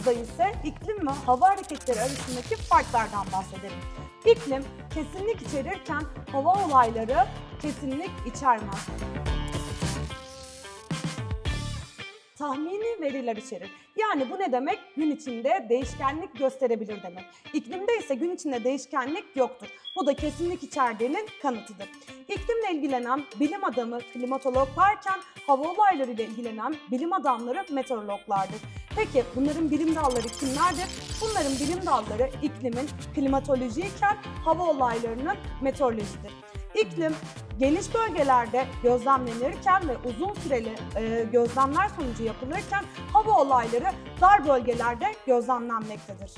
videomuzda ise iklim ve hava hareketleri arasındaki farklardan bahsedelim. İklim kesinlik içerirken hava olayları kesinlik içermez. tahmini veriler içerir. Yani bu ne demek? Gün içinde değişkenlik gösterebilir demek. İklimde ise gün içinde değişkenlik yoktur. Bu da kesinlik içerdiğinin kanıtıdır. İklimle ilgilenen bilim adamı klimatolog varken hava olayları ile ilgilenen bilim adamları meteorologlardır. Peki bunların bilim dalları kimlerdir? Bunların bilim dalları iklimin klimatoloji iken hava olaylarının meteorolojidir. İklim geniş bölgelerde gözlemlenirken ve uzun süreli e, gözlemler sonucu yapılırken hava olayları dar bölgelerde gözlemlenmektedir.